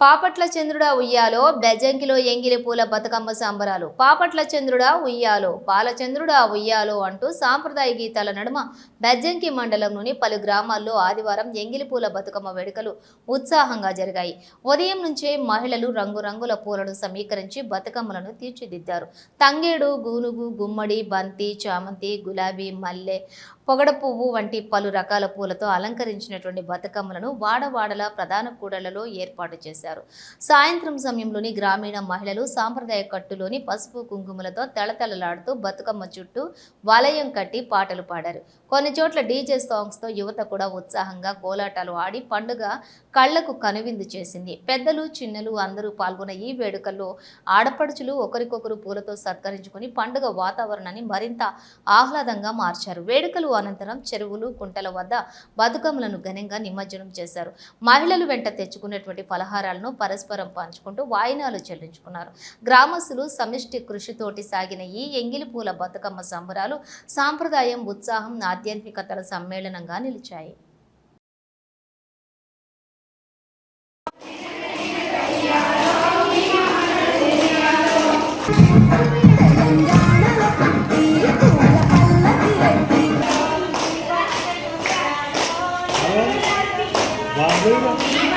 పాపట్ల చంద్రుడా ఉయ్యాలో బెజంకిలో ఎంగిలి పూల బతుకమ్మ సంబరాలు. పాపట్ల చంద్రుడా ఉయ్యాలో బాలచంద్రుడా ఉయ్యాలో అంటూ సాంప్రదాయ గీతాల నడుమ బెజ్జంకి మండలంలోని పలు గ్రామాల్లో ఆదివారం ఎంగిలి పూల బతుకమ్మ వేడుకలు ఉత్సాహంగా జరిగాయి. ఉదయం నుంచే మహిళలు రంగురంగుల పూలను సమీకరించి బతుకమ్మలను తీర్చిదిద్దారు. తంగేడు గూనుగు గుమ్మడి బంతి చామంతి గులాబీ మల్లె పొగడ పువ్వు వంటి పలు రకాల పూలతో అలంకరించినటువంటి బతుకమ్మలను వాడవాడల ప్రధాన కూడళ్ళలో ఏర్పాటు చేశారు. సాయంత్రం సమయంలోని గ్రామీణ మహిళలు సాంప్రదాయ కట్టులోని పసుపు కుంకుమలతో తెళతెళలాడుతూ బతుకమ్మ చుట్టూ వలయం కట్టి పాటలు పాడారు. కొన్ని చోట్ల డీజే సాంగ్స్తో యువత కూడా ఉత్సాహంగా కోలాటాలు ఆడి పండుగ కళ్ళకు కనువిందు చేసింది. పెద్దలు చిన్నలు అందరూ పాల్గొన్న ఈ వేడుకల్లో ఆడపడుచులు ఒకరికొకరు పూలతో సత్కరించుకుని పండుగ వాతావరణాన్ని మరింత ఆహ్లాదంగా మార్చారు. వేడుకలు అనంతరం చెరువులు కుంటల వద్ద బతుకమ్మలను ఘనంగా నిమజ్జనం చేశారు. మహిళలు వెంట తెచ్చుకున్నటువంటి ఫలహారాలను పరస్పరం పంచుకుంటూ వాయినాలు చెల్లించుకున్నారు. గ్రామస్తులు సమిష్టి కృషితోటి సాగిన ఈ ఎంగిలి పూల బతుకమ్మ సంబరాలు సాంప్రదాయం ఉత్సాహం ఆధ్యాత్మికతల సమ్మేళనంగా నిలిచాయి. Valeu. Valeu.